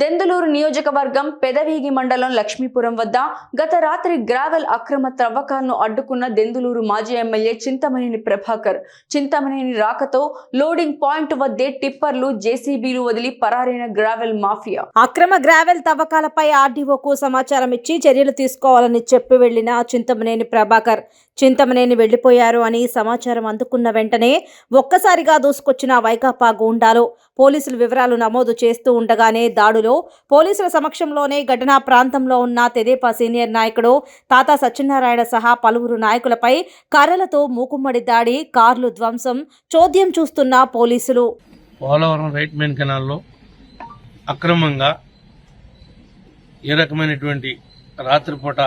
దెందులూరు నియోజకవర్గం పెదవీగి మండలం లక్ష్మీపురం వద్ద గత రాత్రి గ్రావెల్ అక్రమ త్రవ్వకాలను అడ్డుకున్న దెందులూరు మాజీ ఎమ్మెల్యే చింతమనేని ప్రభాకర్. చింతమనేని రాకతో లోడింగ్ పాయింట్ వద్దే టిప్పర్లు జేసీబీలు వదిలి పరారైన గ్రావెల్ మాఫియా. అక్రమ గ్రావెల్ తవ్వకాలపై ఆర్డీఓకు సమాచారం ఇచ్చి చర్యలు తీసుకోవాలని చెప్పి వెళ్ళిన చింతమనేని ప్రభాకర్ చింతమనేని వెళ్ళిపోయారు అని సమాచారం అందుకున్న వెంటనే ఒక్కసారిగా దూసుకొచ్చిన వైకాపా గూండాలు పోలీసులు వివరాలు నమోదు చేస్తూ ఉండగానే దాడులో పోలీసుల సమక్షంలోనే ఘటనా ప్రాంతంలో ఉన్న తెదేపా సీనియర్ నాయకుడు తాతా సత్యనారాయణ సహా పలువురు నాయకులపై కర్రలతో మూకుమ్మడి దాడి కార్లు ధ్వంసం చోద్యం చూస్తున్న పోలీసులు. పోలవరం రైట్ మెయిన్ కెనాల్లో అక్రమంగా ఏ రకమైనటువంటి రాత్రిపూట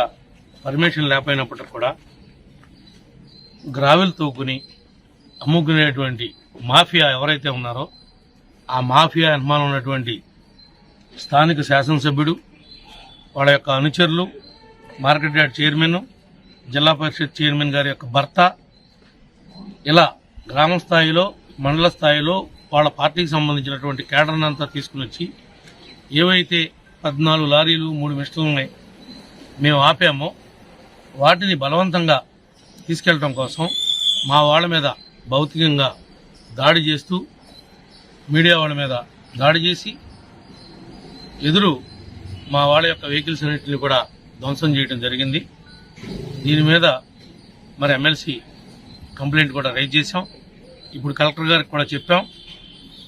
పర్మిషన్ లేకపోయినప్పటికి కూడా గ్రావెల్ తోకుని అమ్ముకునేటువంటి మాఫియా ఎవరైతే ఉన్నారో ఆ మాఫియా అనుమానం ఉన్నటువంటి స్థానిక శాసనసభ్యుడు వాళ్ళ యొక్క అనుచరులు మార్కెట్ యార్డ్ చైర్మన్ జిల్లా పరిషత్ చైర్మన్ గారి యొక్క భర్త ఇలా గ్రామ స్థాయిలో మండల స్థాయిలో వాళ్ళ పార్టీకి సంబంధించినటువంటి కేడర్ని అంతా తీసుకుని వచ్చి ఏవైతే పద్నాలుగు లారీలు మూడు మిషన్లని మేము ఆపామో వాటిని బలవంతంగా తీసుకెళ్ళడం కోసం మా వాళ్ళ మీద భౌతికంగా దాడి చేస్తూ మీడియా వాళ్ళ మీద దాడి చేసి ఎదురు మా వాళ్ళ యొక్క వెహికల్స్ అన్నింటిని కూడా ధ్వంసం చేయడం జరిగింది. దీని మీద మరి ఎమ్మెల్సీ కంప్లైంట్ కూడా రైజ్ చేశాం. ఇప్పుడు కలెక్టర్ గారికి కూడా చెప్పాం.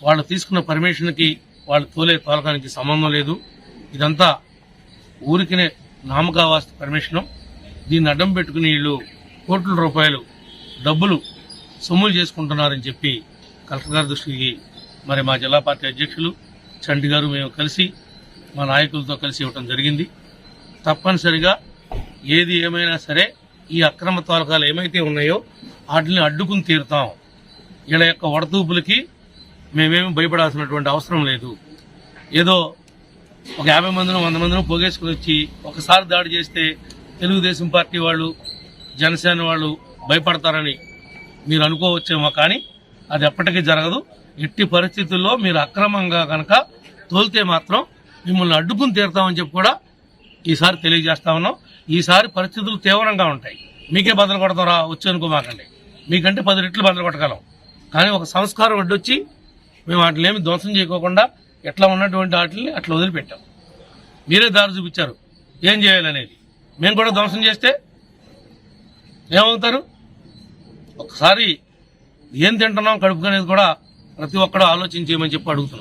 వాళ్ళు తీసుకున్న పర్మిషన్కి వాళ్ళు తోలే తోలకానికి సంబంధం లేదు. ఇదంతా ఊరికినే నామకావాస్త పర్మిషను. దీన్ని అడ్డం పెట్టుకుని వీళ్ళు కోట్ల రూపాయలు డబ్బులు సొమ్ములు చేసుకుంటున్నారని చెప్పి కలెక్టర్ గారి దృష్టికి మరి మా జిల్లా పార్టీ అధ్యక్షులు చండి గారు మేము కలిసి మా నాయకులతో కలిసి ఇవ్వటం జరిగింది. తప్పనిసరిగా ఏది ఏమైనా సరే ఈ అక్రమ తోలకాలు ఏమైతే ఉన్నాయో వాటిని అడ్డుకుని తీరుతాం. వీళ్ళ యొక్క వడతూపులకి మేమేమి భయపడాల్సినటువంటి అవసరం లేదు. ఏదో ఒక యాభై మందిని వంద మందిని పోగేసుకుని వచ్చి ఒకసారి దాడి చేస్తే తెలుగుదేశం పార్టీ వాళ్ళు జనసేన వాళ్ళు భయపడతారని మీరు అనుకోవచ్చేమో కానీ అది ఎప్పటికీ జరగదు. ఎట్టి పరిస్థితుల్లో మీరు అక్రమంగా కనుక తోలితే మాత్రం మిమ్మల్ని అడ్డుకుని తీరుతామని చెప్పి కూడా ఈసారి తెలియజేస్తా ఉన్నాం. ఈసారి పరిస్థితులు తీవ్రంగా ఉంటాయి. మీకే బదులు కొడతాం రా వచ్చి అనుకోమాకండి. మీకంటే పది రెట్లు బదులు కొట్టగలం. కానీ ఒక సంస్కారం అడ్డొచ్చి మేము వాటిని ఏమి ధ్వంసం చేయకోకుండా ఎట్లా ఉన్నటువంటి వాటిని అట్లా వదిలిపెట్టాం. మీరే దారి చూపించారు. ఏం చేయాలనేది? మేము కూడా ధ్వంసం చేస్తే ఏమవుతారు? ఒకసారి ఏం తింటున్నాం కడుపుకనేది కూడా ప్రతి ఒక్కడూ ఆలోచించేయమని చెప్పి అడుగుతున్నాం.